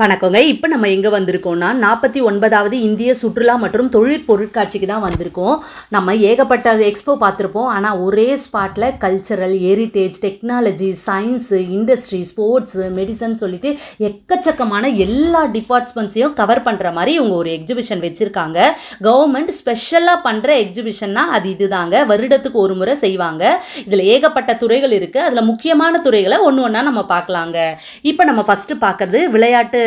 வணக்கங்க. இப்போ நம்ம எங்கே வந்திருக்கோம்னா நாற்பத்தி ஒன்பதாவது இந்திய சுற்றுலா மற்றும் தொழில் பொருட்காட்சிக்கு தான் வந்திருக்கோம். நம்ம ஏகப்பட்ட எக்ஸ்போ பார்த்துருப்போம். ஆனால் ஒரே ஸ்பாட்டில் cultural heritage technology science industry sports medicine சொல்லிட்டு எக்கச்சக்கமான எல்லா டிபார்ட்மெண்ட்ஸையும் கவர் பண்ணுற மாதிரி இவங்க ஒரு எக்ஸிபிஷன் வச்சுருக்காங்க. கவர்மெண்ட் ஸ்பெஷலாக பண்ணுற எக்ஸிபிஷன்னா அது இதுதாங்க. வருடத்துக்கு ஒரு முறை செய்வாங்க. இதில் ஏகப்பட்ட துறைகள் இருக்குது அதில் முக்கியமான துறைகளை ஒன்று ஒன்றா நம்ம பார்க்கலாங்க. இப்போ நம்ம ஃபஸ்ட்டு பார்க்கறது விளையாட்டு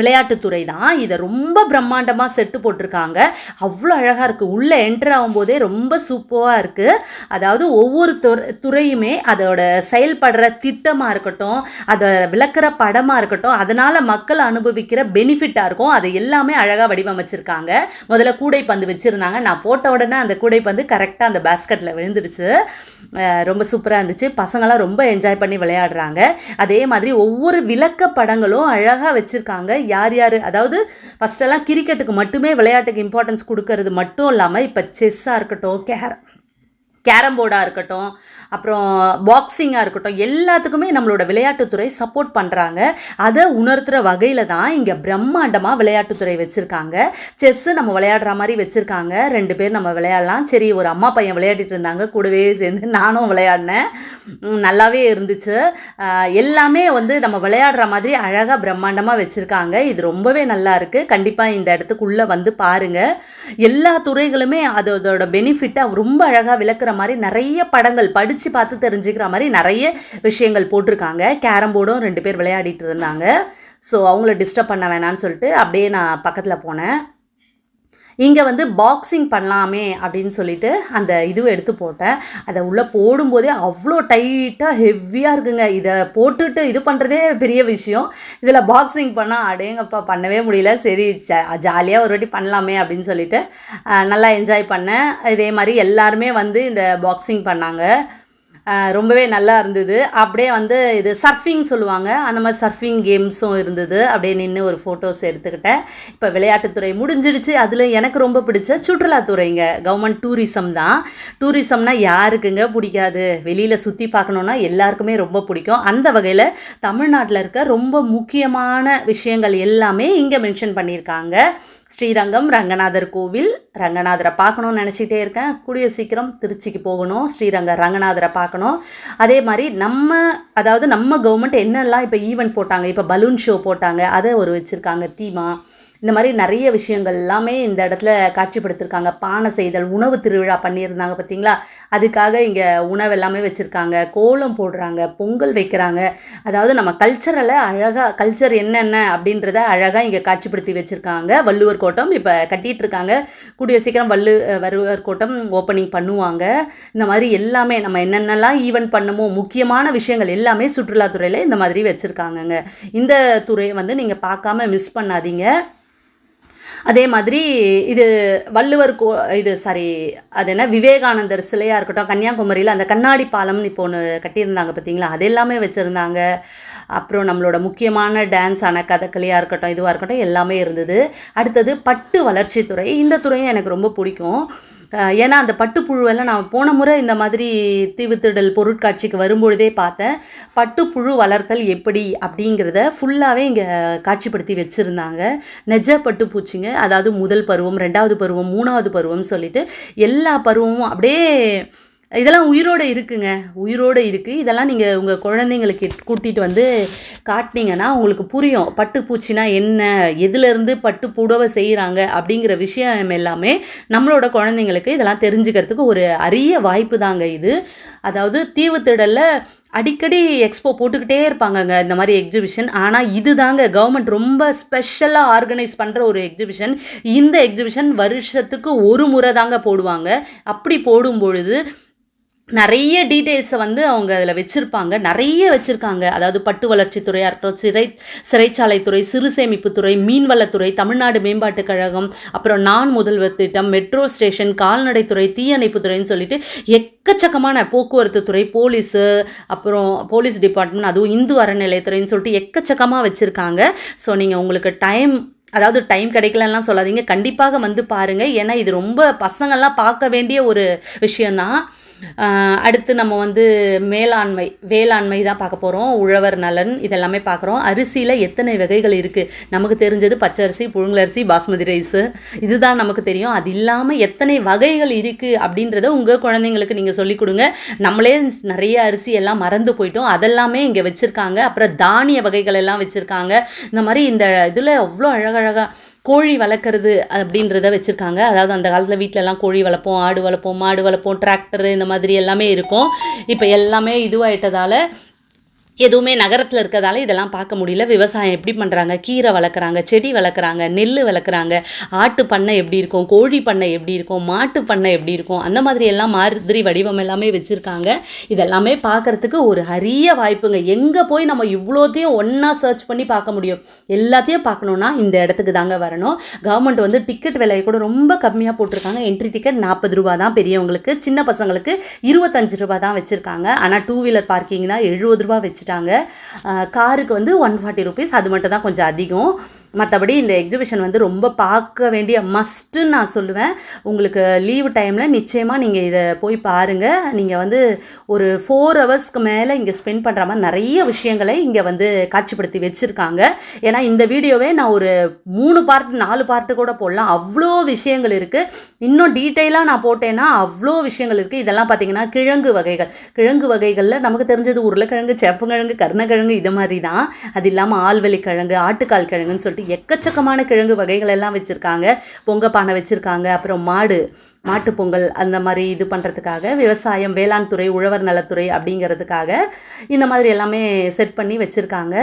விளையாட்டுத்துறை தான். இதை ரொம்ப பிரம்மாண்டமாக செட்டு போட்டிருக்காங்க. அவ்வளோ அழகாக இருக்குது உள்ளே என்டர் ஆகும்போதே ரொம்ப சூப்பராக இருக்குது அதாவது ஒவ்வொரு துறை துறையுமே அதோட செயல்படுற திட்டமாக இருக்கட்டும் அதை விளக்குற படமாக இருக்கட்டும் அதனால் மக்கள் அனுபவிக்கிற பெனிஃபிட்டாக இருக்கும். அது எல்லாமே அழகாக வடிவமைச்சிருக்காங்க. முதல்ல கூடைப்பந்து வச்சுருந்தாங்க. நான் போட்ட உடனே அந்த கூடைப்பந்து கரெக்டாக அந்த பேஸ்கெட்டில் விழுந்துடுச்சு. ரொம்ப சூப்பராக இருந்துச்சு. பசங்களாம் ரொம்ப என்ஜாய் பண்ணி விளையாடுறாங்க. அதே மாதிரி ஒவ்வொரு விளக்க படங்களும் அழகாக வச்சுருக்காங்க. யார் யார்? அதாவது ஃபஸ்ட்டெல்லாம் கிரிக்கெட்டுக்கு மட்டுமே விளையாட்டுக்கு இம்பார்ட்டன்ஸ் கொடுக்கறது மட்டும் இல்லாமல் இப்போ செஸ்ஸாக இருக்கட்டும் கேர கேரம் போர்டாக இருக்கட்டும் அப்புறம் பாக்ஸிங்காக இருக்கட்டும் எல்லாத்துக்குமே நம்மளோட விளையாட்டுத்துறை சப்போர்ட் பண்ணுறாங்க அதை உணர்த்துகிற வகையில் தான் இங்கே பிரம்மாண்டமாக விளையாட்டுத்துறை வச்சுருக்காங்க. செஸ்ஸு நம்ம விளையாடுற மாதிரி வச்சுருக்காங்க. ரெண்டு பேர் நம்ம விளையாடலாம். சரி ஒரு அம்மா பையன் விளையாடிட்டு இருந்தாங்க. கூடவே சேர்ந்து நானும் விளையாடினேன். நல்லாவே இருந்துச்சு. எல்லாமே வந்து நம்ம விளையாடுற மாதிரி அழகாக பிரம்மாண்டமாக வச்சுருக்காங்க. இது ரொம்பவே நல்லா இருக்குது கண்டிப்பாக இந்த இடத்துக்குள்ளே வந்து பாருங்கள் எல்லா துறைகளுமே அது அதோட பெனிஃபிட்டை ரொம்ப அழகாக விளக்குற மாதிரி நிறைய படங்கள் படித்து பார்த்து தெரிஞ்சுக்கிற மாதிரி நிறைய விஷயங்கள் போட்டிருக்காங்க. கேரம் போர்டும் ரெண்டு பேர் விளையாடிட்டு இருந்தாங்க. ஸோ அவங்கள டிஸ்டர்ப் பண்ண வேணாம்னு சொல்லிட்டு அப்படியே நான் பக்கத்தில் போனேன். இங்கே வந்து பாக்ஸிங் பண்ணலாமே அப்படின்னு சொல்லிட்டு அந்த இதுவை எடுத்து போட்டேன். அதை உள்ளே போடும்போதே அவ்வளோ டைட்டாக ஹெவியாக இருக்குங்க. இதை போட்டுட்டு இது பண்ணுறதே பெரிய விஷயம். இதில் பாக்ஸிங் பண்ணால் அடேங்கப்பா பண்ணவே முடியல. சரி ஜாலியாக ஒரு வாட்டி பண்ணலாமே அப்படின்னு சொல்லிட்டு நல்லா என்ஜாய் பண்ணேன். இதே மாதிரி எல்லாருமே வந்து இந்த பாக்ஸிங் பண்ணாங்க. ரொம்பவே நல்லா இருந்தது. அப்படியே வந்து இது சர்ஃபிங் சொல்லுவாங்க. அந்த மாதிரி சர்ஃபிங் கேம்ஸும் இருந்தது. அப்படியே நின்று ஒரு ஃபோட்டோஸ் எடுத்துக்கிட்டேன். இப்போ விளையாட்டுத்துறை முடிஞ்சிடுச்சு. அதில் எனக்கு ரொம்ப பிடிச்ச சுற்றுலாத்துறைங்க. கவர்மெண்ட் டூரிசம் தான். டூரிசம்னா யாருக்குங்க பிடிக்காது. வெளியில் சுற்றி பார்க்கணுன்னா எல்லாருக்குமே ரொம்ப பிடிக்கும். அந்த வகையில் தமிழ்நாட்டில் இருக்க ரொம்ப முக்கியமான விஷயங்கள் எல்லாமே இங்கே மென்ஷன் பண்ணியிருக்காங்க. ஸ்ரீரங்கம் ரங்கநாதர் கோவில். ரங்கநாதரை பார்க்கணும்னு நினச்சிக்கிட்டே இருக்கேன். கூடிய சீக்கிரம் திருச்சிக்கு போகணும். ஸ்ரீரங்க ரங்கநாதரை பார்க்கணும். அதே மாதிரி நம்ம அதாவது நம்ம கவர்மெண்ட் என்னெல்லாம் இப்போ ஈவெண்ட் போட்டாங்க இப்போ பலூன் ஷோ போட்டாங்க அதை ஒரு வச்சுருக்காங்க. தீமா இந்த மாதிரி நிறைய விஷயங்கள் எல்லாமே இந்த இடத்துல காட்சிப்படுத்திருக்காங்க. பானை செய்தல் உணவு திருவிழா பண்ணியிருந்தாங்க பார்த்தீங்களா? அதுக்காக இங்கே உணவு எல்லாமே வச்சுருக்காங்க. கோலம் போடுறாங்க பொங்கல் வைக்கிறாங்க. அதாவது நம்ம கல்ச்சரலை அழகாக கல்ச்சர் என்னென்ன அப்படின்றத அழகாக இங்கே காட்சிப்படுத்தி வச்சுருக்காங்க. வள்ளுவர் கோட்டம் இப்போ கட்டிகிட்டு இருக்காங்க கூடிய சீக்கிரம் வள்ளு வள்ளுவர் கோட்டம் ஓப்பனிங் பண்ணுவாங்க. இந்த மாதிரி எல்லாமே நம்ம என்னென்னலாம் ஈவெண்ட் பண்ணுமோ முக்கியமான விஷயங்கள் எல்லாமே சுற்றுலாத்துறையில் இந்த மாதிரி வச்சுருக்காங்கங்க. இந்த துறையை வந்து நீங்கள் பார்க்காம மிஸ் பண்ணாதீங்க. அதே மாதிரி இது வள்ளுவர் கோ இது சாரி அது என்ன விவேகானந்தர் சிலையாக இருக்கட்டும் கன்னியாகுமரியில் அந்த கண்ணாடி பாலம்னு இப்போ ஒன்று கட்டியிருந்தாங்க பார்த்தீங்களா? அது எல்லாமே வச்சுருந்தாங்க. அப்புறம் நம்மளோட முக்கியமான டான்ஸ் ஆன கதகளியாக இருக்கட்டும் இதுவாக இருக்கட்டும் எல்லாமே இருந்தது. அடுத்தது பட்டு வளர்ச்சித்துறை. இந்த துறையும் எனக்கு ரொம்ப பிடிக்கும். ஏன்னா அந்த பட்டுப்புழுவெல்லாம் நான் போன முறை இந்த மாதிரி தீவுத்திடல் பொருட்காட்சிக்கு வரும்பொழுதே பார்த்தேன். பட்டுப்புழு வளர்த்தல் எப்படி அப்படிங்கிறத ஃபுல்லாகவே இங்கே காட்சிப்படுத்தி வச்சுருந்தாங்க. நெஜ பட்டுப்பூச்சிங்க அதாவது முதல் பருவம் ரெண்டாவது பருவம் மூணாவது பருவம் சொல்லிட்டு எல்லா பருவமும் அப்படியே இதெல்லாம் உயிரோடு இருக்குங்க. உயிரோடு இருக்குது இதெல்லாம் நீங்கள் உங்கள் குழந்தைங்களுக்கு கூட்டிகிட்டு வந்து காட்டினீங்கன்னா உங்களுக்கு புரியும். பட்டுப்பூச்சினா என்ன? எதுலேருந்து பட்டு புடவை செய்கிறாங்க அப்படிங்கிற விஷயம் எல்லாமே நம்மளோட குழந்தைங்களுக்கு இதெல்லாம் தெரிஞ்சுக்கிறதுக்கு ஒரு அரிய வாய்ப்பு தாங்க இது. அதாவது தீவுத்திடலில் அடிக்கடி எக்ஸ்போ போட்டுக்கிட்டே இருப்பாங்கங்க இந்த மாதிரி எக்ஸிபிஷன். ஆனால் இது தாங்க கவர்மெண்ட் ரொம்ப ஸ்பெஷலாக ஆர்கனைஸ் பண்ணுற ஒரு எக்ஸிபிஷன். இந்த எக்ஸிபிஷன் வருஷத்துக்கு ஒரு முறை தாங்க போடுவாங்க. அப்படி போடும் பொழுது நிறைய டீட்டெயில்ஸை வந்து அவங்க அதில் வச்சுருப்பாங்க. நிறைய வச்சுருக்காங்க. அதாவது பட்டு வளர்ச்சித்துறையாக இருக்கட்டும் சிறை சிறைச்சாலைத்துறை சிறு சேமிப்புத்துறை மீன்வளத்துறை தமிழ்நாடு மேம்பாட்டுக் கழகம் அப்புறம் நான் முதல்வர் திட்டம் மெட்ரோ ஸ்டேஷன் கால்நடைத்துறை தீயணைப்புத்துறைன்னு சொல்லிட்டு எக்கச்சக்கமான போக்குவரத்து துறை போலீஸு அப்புறம் போலீஸ் டிபார்ட்மெண்ட் அதுவும் இந்து அறநிலையத்துறைன்னு சொல்லிட்டு எக்கச்சக்கமாக வச்சுருக்காங்க. ஸோ நீங்கள் உங்களுக்கு டைம் அதாவது டைம் கிடைக்கலன்னா சொல்லாதீங்க. கண்டிப்பாக வந்து பாருங்கள் ஏன்னா இது ரொம்ப பசங்கள்லாம் பார்க்க வேண்டிய ஒரு விஷயந்தான் அடுத்து நம்ம வந்து மேலாண்மை வேளாண்மை தான் பார்க்க போகிறோம் உழவர் நலன் இதெல்லாமே பார்க்குறோம். அரிசியில் எத்தனை வகைகள் இருக்குது நமக்கு தெரிஞ்சது பச்சரிசி புழுங்கலரிசி பாஸ்மதி ரைஸு. இதுதான் நமக்கு தெரியும். அது இல்லாமல் எத்தனை வகைகள் இருக்குது அப்படின்றத உங்கள் குழந்தைங்களுக்கு நீங்கள் சொல்லிக் கொடுங்க. நம்மளே நிறைய அரிசி எல்லாம் மறந்து போயிட்டோம். அதெல்லாமே இங்கே வச்சுருக்காங்க. அப்புறம் தானிய வகைகள் எல்லாம் வச்சுருக்காங்க. இந்த மாதிரி இந்த இதில் அவ்வளோ அழகழகாக கோழி வளர்க்குறது அப்படின்றத வச்சுருக்காங்க. அதாவது அந்த காலத்தில் வீட்டிலலாம் கோழி வளர்ப்போம் ஆடு வளர்ப்போம் மாடு வளர்ப்போம் டிராக்டரு இந்த மாதிரி எல்லாமே இருக்கும். இப்போ எல்லாமே இதுவாயிட்டதால எதுவுமே நகரத்தில் இருக்கிறதால இதெல்லாம் பார்க்க முடியல. விவசாயம் எப்படி பண்ணுறாங்க கீரை வளர்க்குறாங்க செடி வளர்க்குறாங்க நெல் வளர்க்குறாங்க ஆட்டு பண்ணை எப்படி இருக்கும்? கோழி பண்ணை எப்படி இருக்கும்? மாட்டு பண்ணை எப்படி இருக்கும்? அந்த மாதிரி எல்லாம் மாதிரி வடிவம் எல்லாமே வச்சுருக்காங்க. இதெல்லாமே பார்க்குறதுக்கு ஒரு அரிய வாய்ப்புங்க. எங்கே போய் நம்ம இவ்வளோத்தையும் ஒன்றா சர்ச் பண்ணி பார்க்க முடியும்? எல்லாத்தையும் பார்க்கணுன்னா இந்த இடத்துக்கு தாங்க வரணும். கவர்மெண்ட் வந்து டிக்கெட் விலையை கூட ரொம்ப கம்மியாக போட்டிருக்காங்க. என்ட்ரி டிக்கெட் நாற்பது ரூபா தான் பெரியவங்களுக்கு. சின்ன பசங்களுக்கு இருபத்தஞ்சு ரூபா தான் வச்சுருக்காங்க. ஆனால் டூ வீலர் பார்க்கிங் தான் எழுபது ரூபா வச்சுட்டாங்க. காருக்கு வந்து ஒன் ஃபார்ட்டி ருபீஸ் அது மட்டும் தான் கொஞ்சம் அதிகம். மற்றபடி இந்த எக்ஸிபிஷன் வந்து ரொம்ப பார்க்க வேண்டிய மஸ்ட்டுன்னு நான் சொல்லுவேன். உங்களுக்கு லீவு டைமில் நிச்சயமாக நீங்கள் இதை போய் பாருங்கள் நீங்கள் வந்து ஒரு ஃபோர் ஹவர்ஸ்க்கு மேலே இங்கே ஸ்பெண்ட் பண்ணுற மாதிரி நிறைய விஷயங்களை இங்கே வந்து காட்சிப்படுத்தி வச்சுருக்காங்க. ஏன்னா இந்த வீடியோவே நான் ஒரு மூணு பார்ட் நாலு பார்ட்டு கூட போடலாம். அவ்வளோ விஷயங்கள் இருக்குது இன்னும் டீட்டெயிலாக நான் போட்டேன்னா அவ்வளோ விஷயங்கள் இருக்குது இதெல்லாம் பார்த்தீங்கன்னா கிழங்கு வகைகள். கிழங்கு வகைகளில் நமக்கு தெரிஞ்சது உருளைக்கிழங்கு செப்பங்கிழங்கு கருணக்கிழங்கு இது மாதிரி தான் அது இல்லாமல் ஆல்வெளி கிழங்கு ஆட்டுக்கால் கிழங்குன்னு சொல்லிட்டு எக்கச்சக்கமான கிழங்கு வகைகள் எல்லாம் வச்சுருக்காங்க. பொங்க பானை வச்சுருக்காங்க. அப்புறம் மாடு மாட்டு பொங்கல் அந்த மாதிரி இது பண்ணுறதுக்காக விவசாயம் வேளாண் துறை உழவர் நலத்துறை அப்படிங்கிறதுக்காக இந்த மாதிரி எல்லாமே செட் பண்ணி வச்சுருக்காங்க.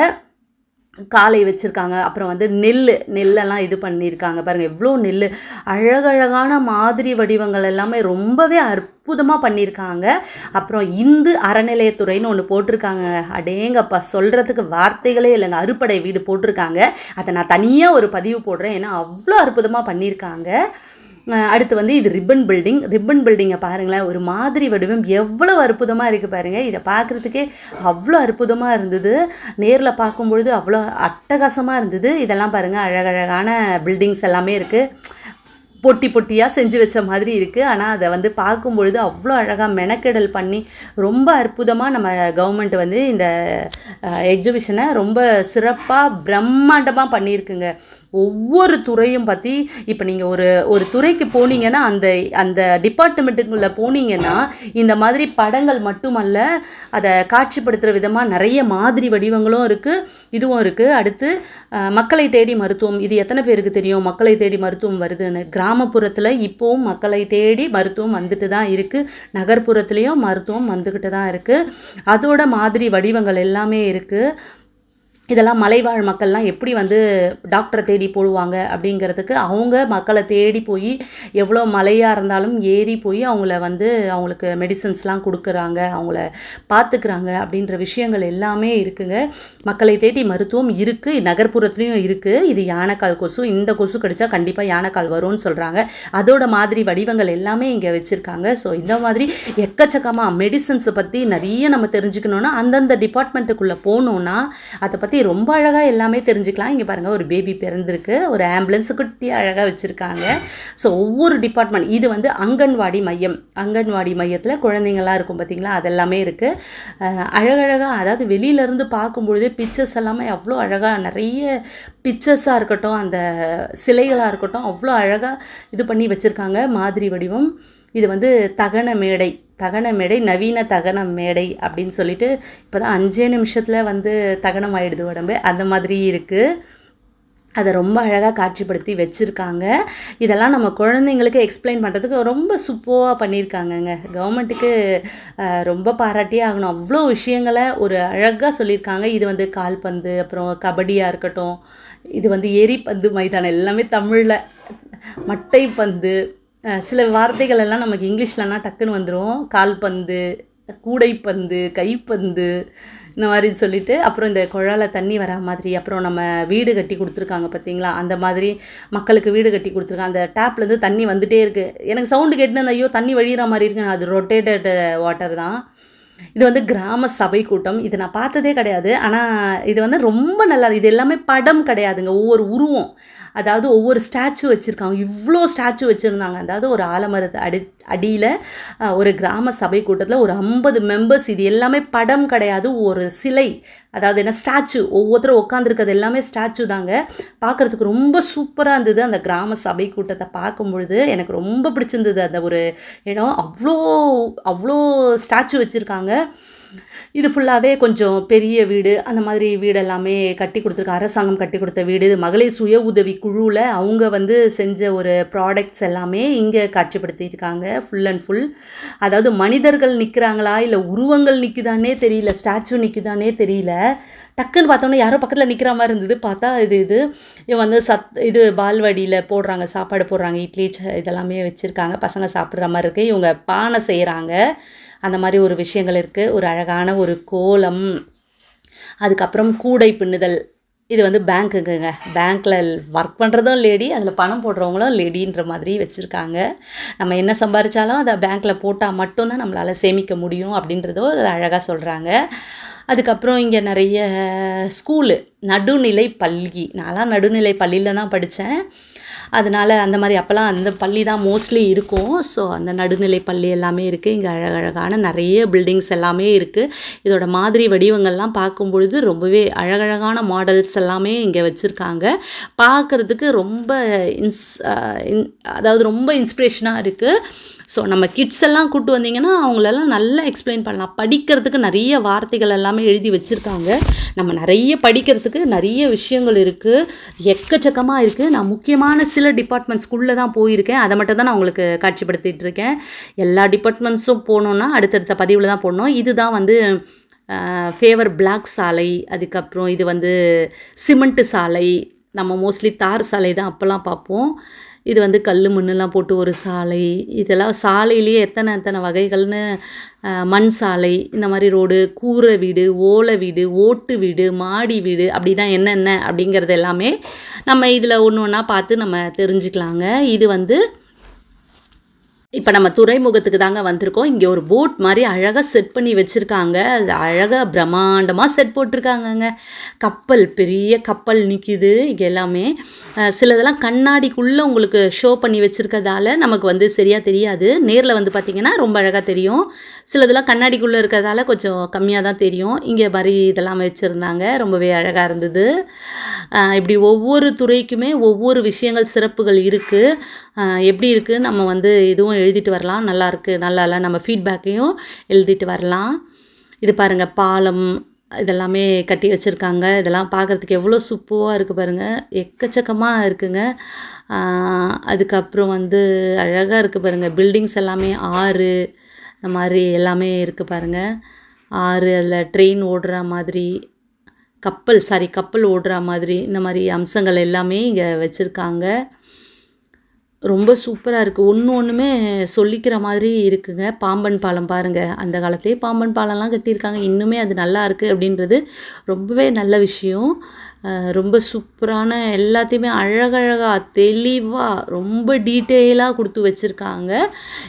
காளை வச்சுருக்காங்க. அப்புறம் வந்து நெல் நெல்லெல்லாம் இது பண்ணியிருக்காங்க. பாருங்கள் எவ்வளோ நெல் அழகழகான மாதிரி வடிவங்கள் எல்லாமே ரொம்பவே அற்புதமாக பண்ணியிருக்காங்க. அப்புறம் இந்து அறநிலையத்துறைன்னு ஒன்று போட்டிருக்காங்க. அடேங்கப்பா சொல்கிறதுக்கு வார்த்தைகளே இல்லைங்க. அறுப்படை வீடு போட்டிருக்காங்க. அதை நான் தனியாக ஒரு பதிவு போடுறேன். ஏன்னா அவ்வளோ அற்புதமாக பண்ணியிருக்காங்க. அடுத்து வந்து இது ரிப்பன் பில்டிங் ரிப்பன் பில்டிங்கை பாருங்களேன் ஒரு மாதிரி வடிவம். எவ்வளோ அற்புதமாக இருக்குது பாருங்கள் இதை பார்க்குறதுக்கே அவ்வளோ அற்புதமாக இருந்தது. நேரில் பார்க்கும்பொழுது அவ்வளோ அட்டகாசமாக இருந்தது. இதெல்லாம் பாருங்கள் அழகழகான பில்டிங்ஸ் எல்லாமே இருக்குது பொட்டி பொட்டியாக செஞ்சு வச்ச மாதிரி இருக்குது ஆனால் அதை வந்து பார்க்கும்பொழுது அவ்வளோ அழகாக மெனக்கெடல் பண்ணி ரொம்ப அற்புதமாக நம்ம கவர்மெண்ட் வந்து இந்த எக்ஸிபிஷனை ரொம்ப சிறப்பாக பிரம்மாண்டமாக பண்ணியிருக்குங்க. ஒவ்வொரு துறையும் பற்றி இப்போ நீங்கள் ஒரு ஒரு துறைக்கு போனீங்கன்னா அந்த அந்த டிபார்ட்மெண்ட்டுக்குள்ளே போனீங்கன்னா இந்த மாதிரி படங்கள் மட்டுமல்ல அதை காட்சிப்படுத்துகிற விதமாக நிறைய மாதிரி வடிவங்களும் இருக்குது இதுவும் இருக்குது அடுத்து மக்களை தேடி மருத்துவம் இது எத்தனை பேருக்கு தெரியும்? மக்களை தேடி மருத்துவம் வருதுன்னு. கிராமப்புறத்தில் இப்போவும் மக்களை தேடி மருத்துவம் வந்துட்டு தான் இருக்குது நகர்ப்புறத்துலேயும் மருத்துவம் வந்துக்கிட்டு தான் இருக்குது அதோட மாதிரி வடிவங்கள் எல்லாமே இருக்குது இதெல்லாம் மலைவாழ் மக்கள்லாம் எப்படி வந்து டாக்டரை தேடி போடுவாங்க அப்படிங்கிறதுக்கு அவங்க மக்களை தேடி போய் எவ்வளோ மலையாக இருந்தாலும் ஏறி போய் அவங்கள வந்து அவங்களுக்கு மெடிசன்ஸ்லாம் கொடுக்குறாங்க அவங்கள பார்த்துக்கிறாங்க அப்படின்ற விஷயங்கள் எல்லாமே இருக்குங்க. மக்களை தேடி மருத்துவம் இருக்குது நகர்ப்புறத்துலேயும் இருக்குது இது யானைக்கால் கொசு இந்த கொசு கடித்தா கண்டிப்பாக யானைக்கால் வரும்னு சொல்கிறாங்க அதோட மாதிரி வடிவங்கள் எல்லாமே இங்கே வச்சுருக்காங்க. ஸோ இந்த மாதிரி எக்கச்சக்கமாக மெடிசன்ஸை பற்றி நிறைய நம்ம தெரிஞ்சுக்கணுன்னா அந்தந்த டிபார்ட்மெண்ட்டுக்குள்ளே போகணுன்னா அதை பற்றி ரொம்ப அழகாக எல்லாமே தெரிஞ்சுக்கலாம். இங்கே பாருங்கள் ஒரு பேபி பிறந்திருக்கு. ஒரு ஆம்புலன்ஸ் குட்டி அழகாக வச்சுருக்காங்க. ஸோ ஒவ்வொரு டிபார்ட்மெண்ட் இது வந்து அங்கன்வாடி மையம். அங்கன்வாடி மையத்தில் குழந்தைங்கள்லாம் இருக்கும் பார்த்திங்களா அதெல்லாமே இருக்குது அழகழகாக அதாவது வெளியிலேருந்து பார்க்கும்பொழுதே பிக்சர்ஸ் எல்லாமே அவ்வளோ அழகாக நிறைய பிக்சர்ஸாக இருக்கட்டும் அந்த சிலைகளாக இருக்கட்டும் அவ்வளோ அழகாக இது பண்ணி வச்சுருக்காங்க. மாதிரி வடிவம். இது வந்து தகன மேடை தகன மேடை நவீன தகன மேடை அப்படின்னு சொல்லிட்டு இப்போ தான் அஞ்சே நிமிஷத்தில் வந்து தகனம் ஆகிடுது உடம்பு. அந்த மாதிரி இருக்குது அதை ரொம்ப அழகாக காட்சிப்படுத்தி வச்சுருக்காங்க. இதெல்லாம் நம்ம குழந்தைங்களுக்கு எக்ஸ்பிளைன் பண்ணுறதுக்கு ரொம்ப சூப்பராக பண்ணியிருக்காங்கங்க. கவர்மெண்ட்டுக்கு ரொம்ப பாராட்டியே ஆகணும். அவ்வளோ விஷயங்களை ஒரு அழகாக சொல்லியிருக்காங்க. இது வந்து கால்பந்து அப்புறம் கபடியாக இருக்கட்டும். இது வந்து எரிப்பந்து மைதானம் எல்லாமே தமிழில். மட்டைப்பந்து சில வார்த்தைகள் எல்லாம் நமக்கு இங்கிலீஷ்லனா டக்குன்னு வந்துடும் கால்பந்து கூடைப்பந்து கைப்பந்து இந்த மாதிரி சொல்லிவிட்டு அப்புறம் இந்த குழால தண்ணி வரா மாதிரி அப்புறம் நம்ம வீடு கட்டி கொடுத்துருக்காங்க பார்த்தீங்களா அந்த மாதிரி மக்களுக்கு வீடு கட்டி கொடுத்துருக்காங்க. அந்த டேப்லேருந்து தண்ணி வந்துகிட்டே இருக்குது எனக்கு சவுண்டு கேட்டுன்னு ஐயோ தண்ணி வழிகிற மாதிரி இருக்கு. அது ரொட்டேட்டட் வாட்டர் தான். இது வந்து கிராம சபை கூட்டம். இது நான் பார்த்ததே கிடையாது. ஆனால் இது வந்து ரொம்ப நல்லா இது எல்லாமே படம் கிடையாதுங்க. ஒவ்வொரு உருவம். அதாவது ஒவ்வொரு ஸ்டாச்சு வச்சுருக்காங்க. இவ்வளோ ஸ்டாச்சு வச்சுருந்தாங்க. அதாவது ஒரு ஆலமரத்து அடி அடியில் ஒரு கிராம சபை கூட்டத்தில் ஒரு ஐம்பது மெம்பர்ஸ் இது எல்லாமே படம் கிடையாது. ஒரு சிலை. அதாவது என்ன? ஸ்டாச்சு. ஒவ்வொருத்தரும் உட்காந்துருக்கிறது எல்லாமே ஸ்டாச்சு தாங்க. பார்க்குறதுக்கு ரொம்ப சூப்பராக இருந்தது. அந்த கிராம சபை கூட்டத்தை பார்க்கும் பொழுது எனக்கு ரொம்ப பிடிச்சிருந்தது. அந்த ஒரு இடம். அவ்வளோ அவ்வளோ ஸ்டாச்சு வச்சுருக்காங்க. இது ஃபுல்லாகவே கொஞ்சம் பெரிய வீடு அந்த மாதிரி வீடு எல்லாமே கட்டி கொடுத்துருக்கு. அரசாங்கம் கட்டி கொடுத்த வீடு. இது மகளிர் சுய உதவி குழுவில் அவங்க வந்து செஞ்ச ஒரு ப்ராடக்ட்ஸ் எல்லாமே இங்கே காட்சிப்படுத்தியிருக்காங்க ஃபுல் அண்ட் ஃபுல் அதாவது மனிதர்கள் நிற்கிறாங்களா இல்லை உருவங்கள் நிற்குதானே தெரியல ஸ்டாச்சு நிற்குதானே தெரியல. டக்குன்னு பார்த்தோன்னா யாரோ பக்கத்தில் நிற்கிற மாதிரி இருந்தது. பார்த்தா இது இது இவன் வந்து சத் இது பால்வாடியில் போடுறாங்க சாப்பாடு போடுறாங்க இட்லி ச- இதெல்லாமே வச்சுருக்காங்க. பசங்க சாப்பிட்ற மாதிரி இருக்குது இவங்க பானை செய்கிறாங்க அந்த மாதிரி ஒரு விஷயங்கள் இருக்குது ஒரு அழகான ஒரு கோலம் அதுக்கப்புறம் கூடை பின்னுதல். இது வந்து பேங்க்குங்க பேங்க்கில் ஒர்க் பண்ணுறதும் லேடி அதில் பணம் போடுறவங்களும் லேடின்ற மாதிரி வச்சுருக்காங்க. நம்ம என்ன சம்பாரிச்சாலும் அதை பேங்க்கில் போட்டால் மட்டும்தான் நம்மளால் சேமிக்க முடியும் அப்படின்றதோ ஒரு அழகாக சொல்கிறாங்க அதுக்கப்புறம் இங்கே நிறைய ஸ்கூலு நடுநிலை பள்ளி. நான்லாம் நடுநிலை பள்ளியில் தான் படித்தேன் அதனால் அந்த மாதிரி அப்போல்லாம் அந்த பள்ளி தான் மோஸ்ட்லி இருக்கும். ஸோ அந்த நடுநிலை பள்ளி எல்லாமே இருக்குது இங்கே அழகழகான நிறைய பில்டிங்ஸ் எல்லாமே இருக்குது இதோட மாதிரி வடிவங்கள்லாம் பார்க்கும் பொழுது ரொம்பவே அழகழகான மாடல்ஸ் எல்லாமே இங்கே வச்சுருக்காங்க. பார்க்குறதுக்கு ரொம்ப இன்ஸ் இன்- அதாவது ரொம்ப இன்ஸ்பிரேஷனாக இருக்குது ஸோ நம்ம கிட்ஸ் எல்லாம் கூட்டு வந்தீங்கன்னா அவங்களெல்லாம் நல்லா எக்ஸ்பிளைன் பண்ணலாம். படிக்கிறதுக்கு நிறைய வார்த்தைகள் எல்லாமே எழுதி வச்சுருக்காங்க. நம்ம நிறைய படிக்கிறதுக்கு நிறைய விஷயங்கள் இருக்குது எக்கச்சக்கமாக இருக்குது நான் முக்கியமான சில டிபார்ட்மெண்ட்ஸ்குள்ளே தான் போயிருக்கேன். அதை மட்டும் தான் நான் உங்களுக்கு காட்சிப்படுத்திட்டு இருக்கேன். எல்லா டிபார்ட்மெண்ட்ஸும் போகணுன்னா அடுத்தடுத்த பதிவில் தான் போடணும். இதுதான் வந்து ஃபேவர் பிளாக் சாலை அதுக்கப்புறம் இது வந்து சிமெண்ட்டு சாலை. நம்ம மோஸ்ட்லி தார் சாலை தான் அப்போல்லாம் பார்ப்போம். இது வந்து கல் மண்ணெல்லாம் போட்டு ஒரு சாலை இதெல்லாம் சாலையிலேயே எத்தனை எத்தனை வகைகள்னு மண் சாலை இந்த மாதிரி ரோடு கூரை வீடு ஓலை வீடு ஓட்டு வீடு மாடி வீடு அப்படி தான் என்னென்ன அப்படிங்கிறது எல்லாமே நம்ம இதில் ஒன்று ஒன்றா பார்த்து நம்ம தெரிஞ்சுக்கலாங்க. இது வந்து இப்போ நம்ம துறைமுகத்துக்கு தாங்க வந்திருக்கோம். இங்கே ஒரு போட் மாதிரி அழகாக செட் பண்ணி வச்சுருக்காங்க. அது அழகாக பிரம்மாண்டமாக செட் போட்டிருக்காங்கங்க. கப்பல் பெரிய கப்பல் நிற்கிது இங்கே எல்லாமே. சிலதெல்லாம் கண்ணாடிக்குள்ளே உங்களுக்கு ஷோ பண்ணி வச்சுருக்கதால நமக்கு வந்து சரியாக தெரியாது. நேரில் வந்து பார்த்திங்கன்னா ரொம்ப அழகாக தெரியும். சிலதெல்லாம் கண்ணாடிக்குள்ளே இருக்கிறதால கொஞ்சம் கம்மியாக தான் தெரியும். இங்கே மாதிரி இதெல்லாம் வச்சுருந்தாங்க. ரொம்பவே அழகாக இருந்தது. இப்படி ஒவ்வொரு துறைக்குமே ஒவ்வொரு விஷயங்கள் சிறப்புகள் இருக்குது எப்படி இருக்குது நம்ம வந்து இதுவும் எழுதிட்டு வரலாம். நல்லா இருக்குது நல்லா இல்லை. நம்ம ஃபீட்பேக்கையும் எழுதிட்டு வரலாம். இது பாருங்கள் பாலம் இதெல்லாமே கட்டி வச்சுருக்காங்க. இதெல்லாம் பார்க்குறதுக்கு எவ்வளோ சூப்பராக இருக்குது பாருங்கள் எக்கச்சக்கமாக இருக்குங்க. அதுக்கப்புறம் வந்து அழகாக இருக்குது பாருங்கள் பில்டிங்ஸ் எல்லாமே ஆறு இந்த மாதிரி எல்லாமே இருக்குது பாருங்கள் ஆறு அதில் ட்ரெயின் ஓடுற மாதிரி கப்பல் சாரி கப்பல் ஓடுற மாதிரி இந்த மாதிரி அம்சங்கள் எல்லாமே இங்கே வச்சுருக்காங்க. ரொம்ப சூப்பராக இருக்குது ஒன்று ஒன்றுமே சொல்லிக்கிற மாதிரி இருக்குங்க. பாம்பன் பாலம் பாருங்கள் அந்த காலத்திலே பாம்பன் பாலம்லாம் கட்டியிருக்காங்க. இன்னுமே அது நல்லா இருக்குது அப்படின்றது ரொம்பவே நல்ல விஷயம். ரொம்ப சூப்பரான எல்லாத்தையுமே அழகழகாக தெளிவாக ரொம்ப டீட்டெயிலாக கொடுத்து வச்சுருக்காங்க.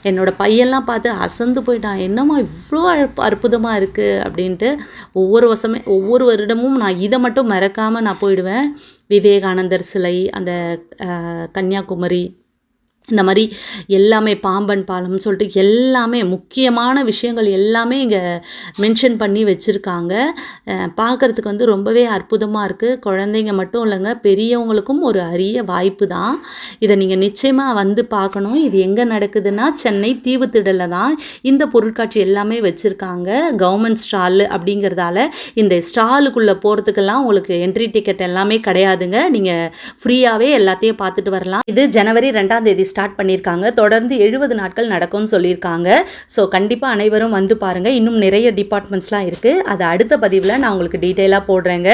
என்னோட பையெல்லாம் பார்த்து அசந்து போயிட்டான். என்னம்மா இவ்வளோ அற்புதமாக இருக்குது அப்படின்ட்டு ஒவ்வொரு வருஷமே ஒவ்வொரு வருடமும் நான் இதை மட்டும் மறக்காமல் நான் போயிடுவேன். விவேகானந்தர் சிலை அந்த கன்னியாகுமரி இந்த மாதிரி எல்லாமே பாம்பன் பாலம்னு சொல்லிட்டு எல்லாமே முக்கியமான விஷயங்கள் எல்லாமே இங்கே மென்ஷன் பண்ணி வச்சுருக்காங்க. பார்க்குறதுக்கு வந்து ரொம்பவே அற்புதமாக இருக்குது குழந்தைங்க மட்டும் இல்லைங்க பெரியவங்களுக்கும் ஒரு அரிய வாய்ப்பு தான். இதை நீங்கள் நிச்சயமாக வந்து பார்க்கணும். இது எங்கே நடக்குதுன்னா சென்னை தீவுத்திடலில் தான் இந்த பொருட்காட்சி எல்லாமே வச்சுருக்காங்க. கவர்மெண்ட் ஸ்டால் அப்படிங்கிறதால இந்த ஸ்டாலுக்குள்ளே போகிறதுக்கெல்லாம் உங்களுக்கு என்ட்ரி டிக்கெட் எல்லாமே கிடையாதுங்க. நீங்கள் ஃப்ரீயாகவே எல்லாத்தையும் பார்த்துட்டு வரலாம். இது ஜனவரி ரெண்டாம் தேதி ஸ்டார்ட் பண்ணியிருக்காங்க தொடர்ந்து எழுபது நாட்கள் நடக்கும்னு சொல்லியிருக்காங்க ஸோ கண்டிப்பாக அனைவரும் வந்து பாருங்கள் இன்னும் நிறைய டிபார்ட்மெண்ட்ஸ்லாம் இருக்குது அதை அடுத்த பதிவில் நான் உங்களுக்கு டீட்டெயிலாக போடுறேங்க.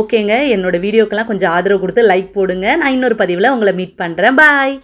ஓகேங்க என்னோட வீடியோக்கெல்லாம் கொஞ்சம் ஆதரவு கொடுத்து லைக் போடுங்க. நான் இன்னொரு பதிவில் உங்களை மீட் பண்ணுறேன் பாய்